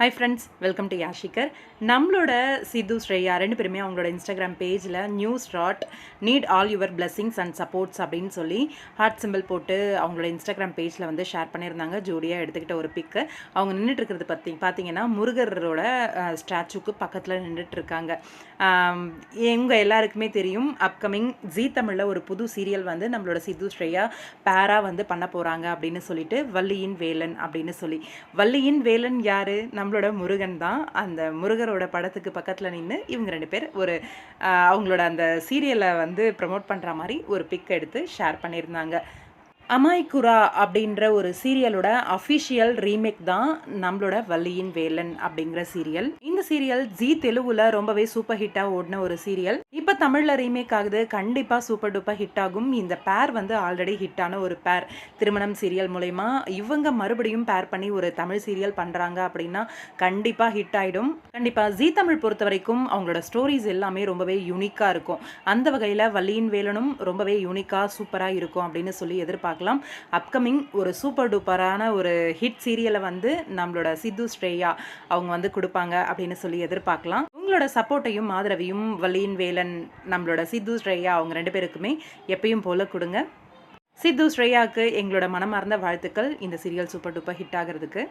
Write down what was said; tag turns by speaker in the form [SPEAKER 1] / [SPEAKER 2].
[SPEAKER 1] Hi friends welcome to யாஷிகர் நம்மளோட சித்து ஸ்ரேயா ரெண்டு பேருமே அவங்களோட இன்ஸ்டாகிராம் பேஜில் news dot need all your blessings and supports அப்படின்னு சொல்லி ஹார்ட் சிம்பிள் போட்டு அவங்களோட இன்ஸ்டாகிராம் பேஜில் வந்து ஷேர் பண்ணியிருந்தாங்க. ஜோடியாக எடுத்துக்கிட்ட ஒரு பிக்கு அவங்க நின்றுட்டு இருக்கிறது பற்றி பார்த்தீங்கன்னா முருகரோட ஸ்டாச்சுக்கு பக்கத்தில் நின்றுட்டு இருக்காங்க. எங்க எல்லாருக்குமே தெரியும் அப்கமிங் ஜீ தமிழில் ஒரு புது சீரியல் வந்து நம்மளோட சித்து ஸ்ரேயா பேராக வந்து பண்ண போகிறாங்க அப்படின்னு சொல்லிட்டு வள்ளியின் வேலன் அப்படின்னு சொல்லி. வள்ளியின் வேலன் யாரு? நம்மளோட முருகன் தான். அந்த முருகரோட படத்துக்கு பக்கத்தில் நின்று இவங்க ரெண்டு பேர் ஒரு அவங்களோட அந்த சீரியலை வந்து ப்ரமோட் பண்ணுற மாதிரி ஒரு பிக் எடுத்து ஷேர் பண்ணியிருந்தாங்க. அமாய்குரா அப்படின்ற ஒரு சீரியலோட அஃபிஷியல் ரீமேக் தான் நம்மளோட வள்ளியின் வேலன் அப்படிங்கிற சீரியல். இந்த சீரியல் ஜி தெலுங்குல ரொம்பவே சூப்பர் ஹிட்டாக ஓடின ஒரு சீரியல். இப்போ தமிழில் ரீமேக் ஆகுது. கண்டிப்பாக சூப்பர் டூப்பர் ஹிட் ஆகும். இந்த பேர் வந்து ஆல்ரெடி ஹிட்டான ஒரு பேர் திருமணம் சீரியல் மூலயமா இவங்க மறுபடியும் பேர் பண்ணி ஒரு தமிழ் சீரியல் பண்ணுறாங்க அப்படின்னா கண்டிப்பாக ஹிட் ஆகிடும் கண்டிப்பாக ஜி தமிழ் பொறுத்த வரைக்கும் அவங்களோட ஸ்டோரிஸ் எல்லாமே ரொம்பவே யூனிக்காக இருக்கும். அந்த வகையில் வள்ளியின் வேலனும் ரொம்பவே யூனிக்காக சூப்பராக இருக்கும் அப்படின்னு சொல்லி பார்க்கலாம். அப்கமிங் ஒரு சூப்பர் டூப்பரான ஒரு ஹிட் சீரியலை வந்து நம்மளோட சித்து ஸ்ரேயா அவங்க வந்து கொடுப்பாங்க அப்படின்னு சொல்லி எதிர்பார்க்கலாம். உங்களோட சப்போர்ட்டையும் ஆதரவையும் வலியின் வேலன் நம்மளோட சித்து ஸ்ரேயா அவங்க ரெண்டு பேருக்குமே எப்பயும் போல கொடுங்க. சித்து ஸ்ரேயாவுக்கு எங்களோட மனமார்ந்த வாழ்த்துக்கள். இந்த சீரியல் சூப்பர் டூப்பர் ஹிட் ஆகிறதுக்கு.